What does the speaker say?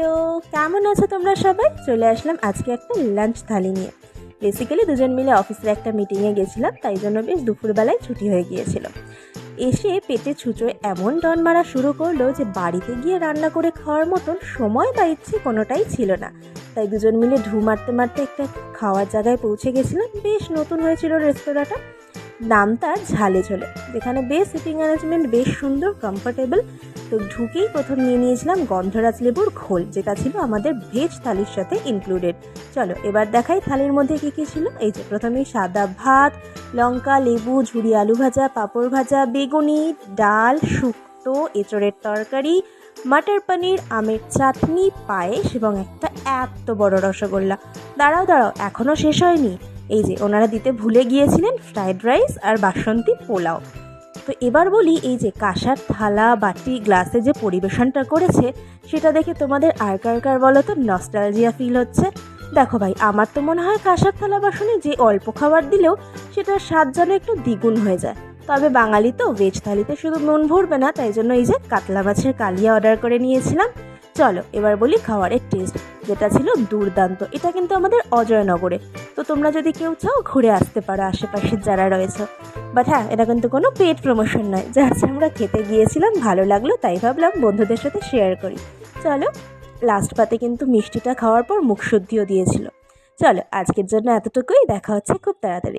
Hello, কেমন আছো তোমরা সবাই? চলে আসলাম আজকে একটা লাঞ্চ থালি নিয়ে। বেসিক্যালি দুজন মিলে অফিসের একটা মিটিংয়ে গেছিলাম, তাই জন্য বেশ দুপুরবেলায় ছুটি হয়ে গিয়েছিল। এসে পেটে ছুঁচোয় এমন ডন মারা শুরু করল যে বাড়িতে গিয়ে রান্না করে খাওয়ার মতন সময় বা ইচ্ছে কোনোটাই ছিল না। তাই দুজন মিলে ঢু মারতে মারতে একটা খাওয়ার জায়গায় পৌঁছে গেছিলাম। বেশ নতুন হয়েছিল রেস্তোরাঁটা। নাম তার ঝালে ঝোলে। যেখানে বেশ সিটিং অ্যারেঞ্জমেন্ট বেশ সুন্দর কমফোর্টেবল তো ঢুকেই প্রথম নিয়ে নিয়েছিলাম গন্ধরাজ লেবুর ঘোল যেটা ছিল আমাদের ভেজ থালির সাথে ইনক্লুডেড চলো, এবার দেখাই থালির মধ্যে কী কী ছিল। এই যে, প্রথমেই সাদা ভাত, লঙ্কা, লেবু ঝুড়ি আলু ভাজা, পাঁপড় ভাজা, বেগুনি, ডাল, শুক্তো, এঁচড়ের তরকারি, মাটার পনির, আমের চাটনি, পায়েস এবং একটা এত বড় রসগোল্লা। দাঁড়াও দাঁড়াও এখনও শেষ হয়নি। এই যে ওনারা দিতে ভুলে গিয়েছিলেন ফ্রায়েড রাইস আর বাসন্তী পোলাও। তো এবার বলি এই যে কাঁসার থালা, বাটি, গ্লাসে যে পরিবেশনটা করেছে, সেটা দেখে তোমাদের আর কার কার বলো তো নস্টালজিয়া ফিল হচ্ছে। দেখো ভাই, আমার তো মনে হয় কাঁসার থালা বাসনে যে অল্প খাবার দিলেও সেটার স্বাদ যেন একটু দ্বিগুণ হয়ে যায়। তবে বাঙালি তো ভেজ থালিতে শুধু মন ভরবে না, তাই জন্য এই যে কাতলা মাছের কালিয়া অর্ডার করে নিয়েছিলাম। চলো, এবার বলি খাবারের টেস্ট যেটা ছিল দুর্দান্ত। এটা কিন্তু আমাদের অজয়নগরে। তো তোমরা যদি কেউ চাও, ঘুরে আসতে পারো আশেপাশে যারা রয়েছে। বাট হ্যাঁ এটা কিন্তু কোনো পেট প্রমোশন নয়। জাস্ট আমরা খেতে গিয়েছিলাম, ভালো লাগল, তাই ভাবলাম বন্ধুদের সাথে শেয়ার করি। চলো লাস্ট পাতে কিন্তু মিষ্টিটা খাওয়ার পর মুখশুদ্ধিও দিয়েছিল। চলো, আজকের জন্য এতটুকুই। দেখা হচ্ছে খুব তাড়াতাড়ি।